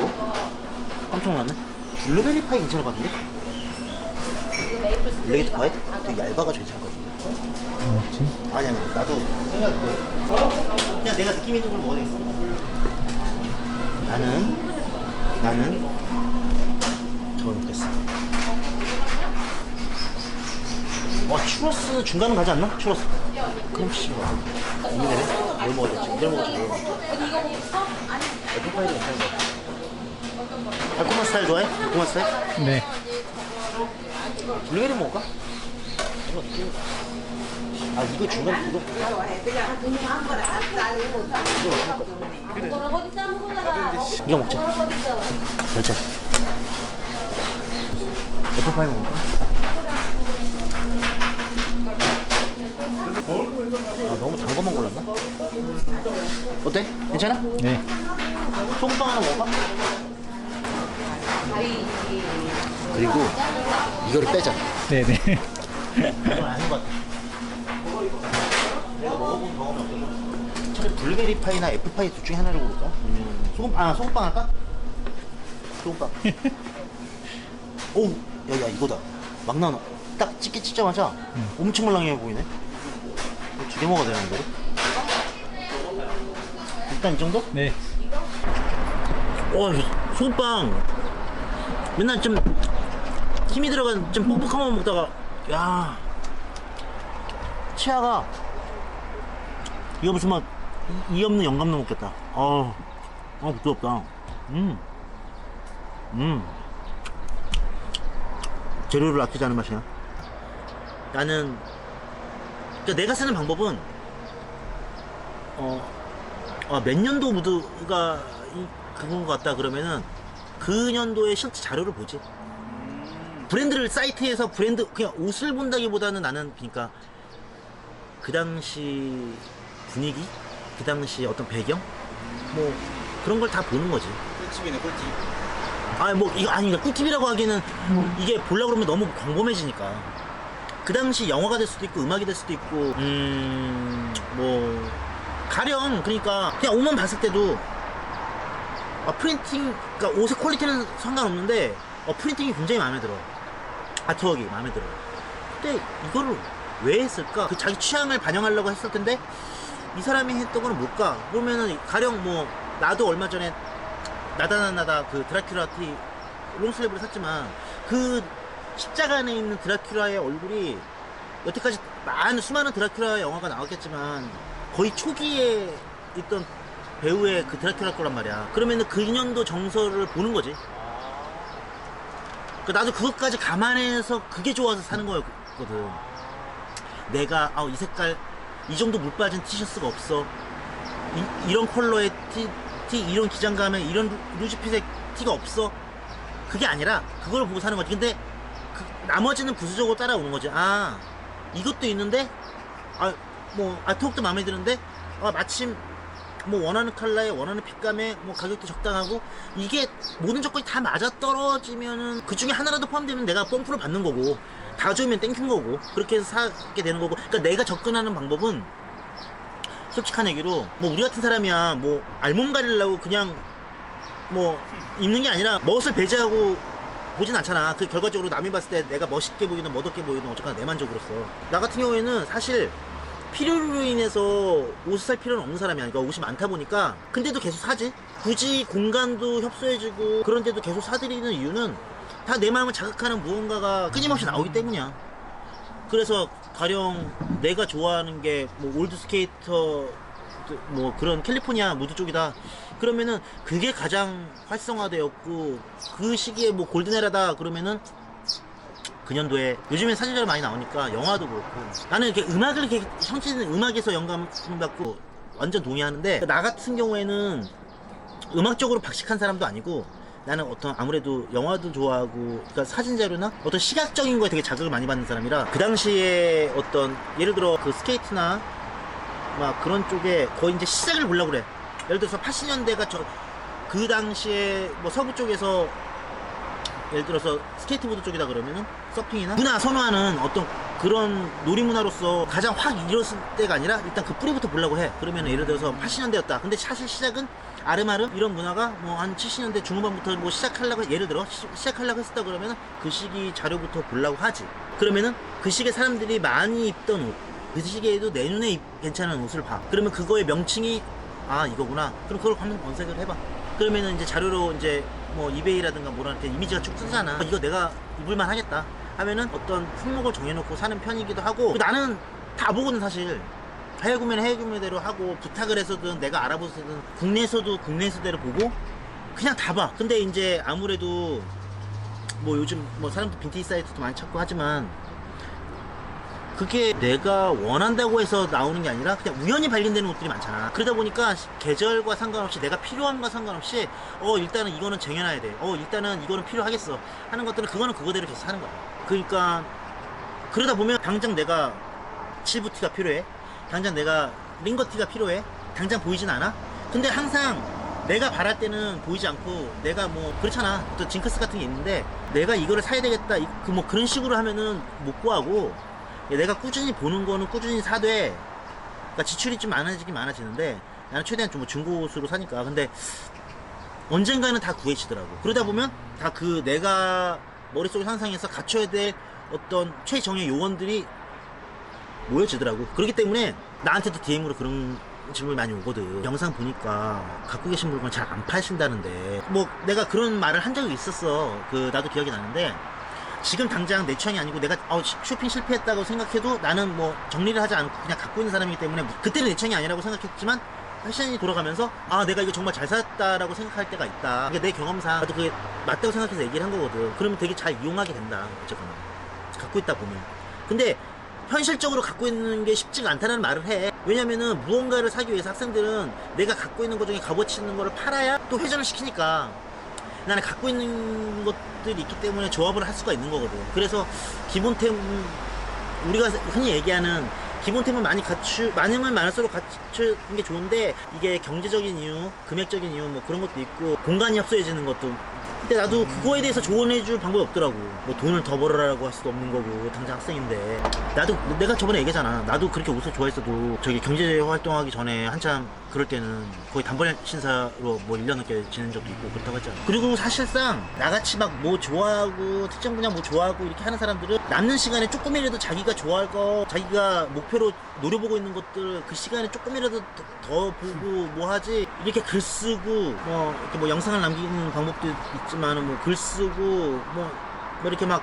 이거? 깜짝 놀랐네. 블루베리 파이 괜찮을 것 같은데? 블레이드 파이? 되게 얇아가지고 괜찮을 것 같은데? 뭐지? 아니, 아니, 나도 생각해. 그냥 내가 느낌 있는 걸 먹어야 되겠어. 나는, 나는, 저걸 먹겠어. 와, 추러스 중간은 가지 않나? 추러스. 크림치즈 먹어. 고민되네. 뭘 먹어야 될지. 먹을지 뭘 먹을지. 애플파이도 괜찮은 것 같아. 달콤한 스타일 좋아해? 달콤한 스타일? 네. 블루베리 먹을까? 이거 어떻게? 아 이거 중간 이거 이거 먹자 결정 애플파이 먹을까? 아 너무 단 것만 골랐나? 어때? 괜찮아? 네. 소금빵 하나 먹을까? 그리고 이거를 빼자 네네. 이건 아닌 것 같아. 내가 먹어본 경험이 없어서 차라리 블루베리 파이나 애플 파이 둘 중에 하나를 고를까? 아니면 소금 아 소금빵 할까? 소금빵. 오, 야, 야 이거다. 막 나와. 딱 찍기 찍자마자 엄청 말랑해 보이네. 두 개 먹어야 되는 거로? 일단 이 정도? 네. 와, 소금빵. 맨날 좀 힘이 들어간 좀 뻑뻑한 거 먹다가, 야. 치아가, 이거 무슨 막, 이- 이 없는 영감도 먹겠다. 어, 어, 부드럽다. 음. 음. 재료를 아끼지 않은 맛이야. 나는, 그러니까 내가 쓰는 방법은, 어, 아, 몇 년도 무드가 이, 그건 것 같다 그러면은 그 년도의 실제 자료를 보지. 브랜드를 사이트에서 브랜드 그냥 옷을 본다기보다는 나는 그러니까 그 당시 분위기, 그 당시 어떤 배경, 뭐 그런 걸 다 보는 거지. 꿀팁이네 꿀팁. 아뭐 이거 아니 그러니까 꿀팁이라고 하기는 이게 보려 그러면 너무 광범해지니까. 그 당시 영화가 될 수도 있고 음악이 될 수도 있고 음 뭐 가령 그러니까 그냥 옷만 봤을 때도 아, 프린팅 그러니까 옷의 퀄리티는 상관없는데 어, 프린팅이 굉장히 마음에 들어 아트웍이 마음에 들어 근데 이거를 왜 했을까? 그 자기 취향을 반영하려고 했을 텐데 이 사람이 했던 건 뭘까? 그러면은 가령 뭐 나도 얼마 전에 나다나나다 그 드라큘라 티 롱슬립을 샀지만 그 십자가 안에 있는 드라큘라의 얼굴이 여태까지 많은 수많은 드라큘라 영화가 나왔겠지만 거의 초기에 있던 배우의 그 드라큘라 거란 말이야. 그러면은 그 년도 정서를 보는 거지. 그 나도 그것까지 감안해서 그게 좋아서 사는 거였거든. 내가 아, 이 색깔 이 정도 물 빠진 티셔츠가 없어. 이, 런 컬러의 티, 티 이런 기장감에 이런 루- 루즈핏의 티가 없어. 그게 아니라 그걸 보고 사는 거지. 근데 그 나머지는 부수적으로 따라오는 거지. 아 이것도 있는데 아뭐 아트웍도 마음에 드는데 아 마침 뭐 원하는 컬러에 원하는 핏감에 뭐 가격도 적당하고 이게 모든 조건이 다 맞아 떨어지면은 그 중에 하나라도 포함되면 내가 펌프를 받는 거고 다 주면 땡큐인 거고 그렇게 해서 사게 되는 거고. 그러니까 내가 접근하는 방법은 솔직한 얘기로 뭐 우리 같은 사람이야. 뭐 알몸 가리려고 그냥 뭐 입는 게 아니라 멋을 배제하고 보진 않잖아. 그 결과적으로 남이 봤을 때 내가 멋있게 보이든 멋없게 보이든 어쨌거나 내 만족으로서. 나 같은 경우에는 사실 필요로 인해서 옷을 살 필요는 없는 사람이야. 그러니까 옷이 많다 보니까. 근데도 계속 사지. 굳이 공간도 협소해지고 그런데도 계속 사들이는 이유는 다 내 마음을 자극하는 무언가가 끊임없이 나오기 때문이야. 그래서 가령 내가 좋아하는 게 뭐 올드 스케이터 뭐 그런 캘리포니아 무드 쪽이다. 그러면은 그게 가장 활성화되었고 그 시기에 뭐 골든에라다 그러면은 그 년도에 요즘엔 사진자료 많이 나오니까 영화도 그렇고 나는 이렇게 음악을 이렇게 형체는 음악에서 영감을 받고 완전 동의하는데 나 같은 경우에는 음악적으로 박식한 사람도 아니고 나는 어떤 아무래도 영화도 좋아하고 그러니까 사진 자료나 어떤 시각적인 거에 되게 자극을 많이 받는 사람이라 그 당시에 어떤 예를 들어 그 스케이트나 막 그런 쪽에 거의 이제 시작을 보려고 그래. 예를 들어서 80년대가 저 그 당시에 뭐 서부 쪽에서 예를 들어서 스케이트보드 쪽이다 그러면은 서핑이나 누나 선호하는 어떤 그런 놀이문화로서 가장 확 일었을 때가 아니라 일단 그 뿌리부터 보려고 해. 그러면 예를 들어서 80년대였다. 근데 사실 시작은 아름아름 이런 문화가 뭐 한 70년대 중후반부터 뭐 시작하려고 예를 들어 시, 시작하려고 했었다 그러면 그 시기 자료부터 보려고 하지. 그러면은 그 시기에 사람들이 많이 입던 옷, 그 시기에도 내 눈에 입- 괜찮은 옷을 봐. 그러면 그거의 명칭이 아 이거구나. 그럼 그걸 한번 검색을 해봐. 그러면은 이제 자료로 이제 뭐 이베이라든가 뭐라 이렇게 이미지가 쭉 뜨잖아. 이거 내가 입을만 하겠다. 하면은 어떤 품목을 정해놓고 사는 편이기도 하고 나는 다 보거든 사실. 해외 구매는 해외 구매대로 하고 부탁을 해서든 내가 알아보서든 국내에서도 국내에서대로 보고 그냥 다 봐. 근데 이제 아무래도 뭐 요즘 뭐 사람들 빈티지 사이트도 많이 찾고 하지만 그게 내가 원한다고 해서 나오는 게 아니라 그냥 우연히 발견되는 옷들이 많잖아. 그러다 보니까 계절과 상관없이 내가 필요함과 상관없이 어 일단은 이거는 쟁여놔야 돼. 어 일단은 이거는 필요하겠어. 하는 것들은 그거는 그거대로 계속 하는 거야. 그러니까 그러다 보면 당장 내가 칠부티가 필요해. 당장 내가 링거티가 필요해. 당장 보이진 않아. 근데 항상 내가 바랄 때는 보이지 않고 내가 뭐 그렇잖아. 또 징크스 같은 게 있는데 내가 이거를 사야 되겠다. 그 뭐 그런 식으로 하면은 못 구하고 내가 꾸준히 보는 거는 꾸준히 사되 그러니까 지출이 좀 많아지긴 많아지는데 나는 최대한 좀 중고 옷으로 사니까. 근데 언젠가는 다 구해지더라고. 그러다 보면 다 그 내가 머릿속에 상상해서 갖춰야 될 어떤 최정의 요원들이 모여지더라고. 그렇기 때문에 나한테도 DM으로 그런 질문이 많이 오거든. 영상 보니까 갖고 계신 물건 잘 안 파신다는데. 뭐 내가 그런 말을 한 적이 있었어. 그 나도 기억이 나는데 지금 당장 내 취향이 아니고 내가 어, 시- 쇼핑 실패했다고 생각해도 나는 뭐 정리를 하지 않고 그냥 갖고 있는 사람이기 때문에 그때는 내 취향이 아니라고 생각했지만 패션이 돌아가면서 아 내가 이거 정말 잘 샀다라고 생각할 때가 있다. 이게 내 경험상 나도 그게 맞다고 생각해서 얘기를 한 거거든. 그러면 되게 잘 이용하게 된다 어쨌거나. 갖고 있다 보면. 근데 현실적으로 갖고 있는 게 쉽지가 않다는 말을 해. 왜냐면은 무언가를 사기 위해서 학생들은 내가 갖고 있는 것 중에 값어치 있는 거를 팔아야 또 회전을 시키니까 나는 갖고 있는 것들이 있기 때문에 조합을 할 수가 있는 거거든. 그래서 기본템 우리가 흔히 얘기하는 기본템은 많이 갖추 많으면 많을수록 갖추는 게 좋은데 이게 경제적인 이유, 금액적인 이유 뭐 그런 것도 있고 공간이 협소해지는 것도. 근데 나도 그거에 대해서 조언해줄 방법이 없더라고. 뭐 돈을 더 벌어라고 할 수도 없는 거고 당장 학생인데 나도 내가 저번에 얘기했잖아. 나도 그렇게 옷을 좋아했어도 저기 경제 활동하기 전에 한참 그럴 때는 거의 단벌 신사로 뭐 1년 넘게 지낸 적도 있고 그렇다고 했잖아. 그리고 사실상 나같이 막 뭐 좋아하고 특정 분야 뭐 좋아하고 이렇게 하는 사람들은 남는 시간에 조금이라도 자기가 좋아할 거, 자기가 목표로 노려보고 있는 것들 그 시간에 조금이라도 더, 더 보고 뭐 하지 이렇게 글 쓰고 뭐 이렇게 뭐 영상을 남기는 방법도 있 지만 뭐 글 쓰고 뭐, 뭐 이렇게 막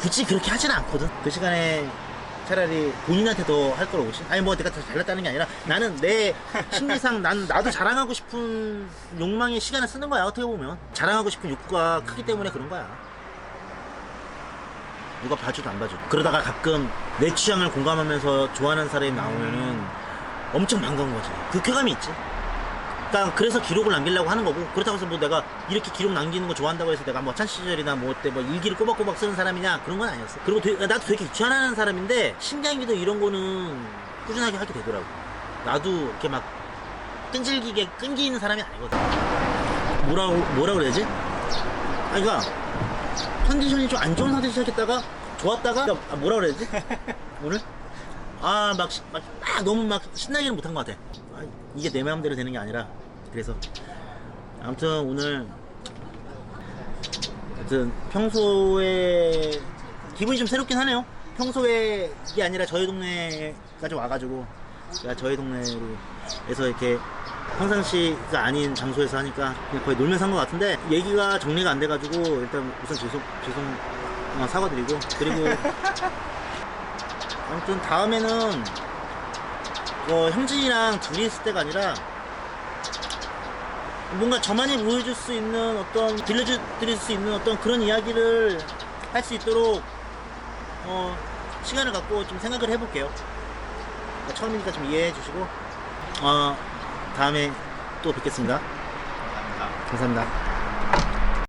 굳이 그렇게 하지는 않거든. 그 시간에 차라리 본인한테 더 할 걸 오지. 아니 뭐 내가 더 잘났다는 게 아니라 나는 내 심리상 난 나도 자랑하고 싶은 욕망의 시간을 쓰는 거야 어떻게 보면 자랑하고 싶은 욕구가 크기 때문에 그런 거야. 누가 봐줘도 안 봐줘. 그러다가 가끔 내 취향을 공감하면서 좋아하는 사람이 나오면은 엄청 반가운 거지. 그 쾌감이 있지. 그러니까 그래서 기록을 남기려고 하는 거고 그렇다고 해서 뭐 내가 이렇게 기록 남기는 거 좋아한다고 해서 내가 뭐 찬 시절이나 뭐 그때 뭐 일기를 꼬박꼬박 쓰는 사람이냐 그런 건 아니었어. 그리고 되게- 나도 되게 귀찮아하는 사람인데 신기하게도 이런 거는 꾸준하게 하게 되더라고. 나도 이렇게 막 끈질기게 끈기는 사람이 아니거든. 뭐라고 뭐라 그래야지? 아 그러니까 컨디션이 좀 안 좋은 상태에서 시작했다가 좋았다가 아, 뭐라 그래야지? 오늘? 아, 막, 시- 막, 막 너무 막 신나기는 못한 것 같아. 아, 이게 내 마음대로 되는 게 아니라. 그래서. 아무튼 오늘. 하여튼 평소에. 기분이 좀 새롭긴 하네요. 평소에 이게 아니라 저희 동네까지 와가지고. 제가 저희 동네에서 이렇게 평상시가 아닌 장소에서 하니까 그냥 거의 놀면서 한 것 같은데 얘기가 정리가 안 돼가지고 일단 우선 죄송, 죄송, 어, 사과드리고. 그리고 아무튼 다음에는 어, 형진이랑 둘이 있을 때가 아니라 뭔가 저만이 보여줄 수 있는 어떤 들려드릴 수 있는 어떤 그런 이야기를 할 수 있도록 어, 시간을 갖고 좀 생각을 해볼게요. 그러니까 처음이니까 좀 이해해 주시고 어, 다음에 또 뵙겠습니다. 감사합니다. 감사합니다.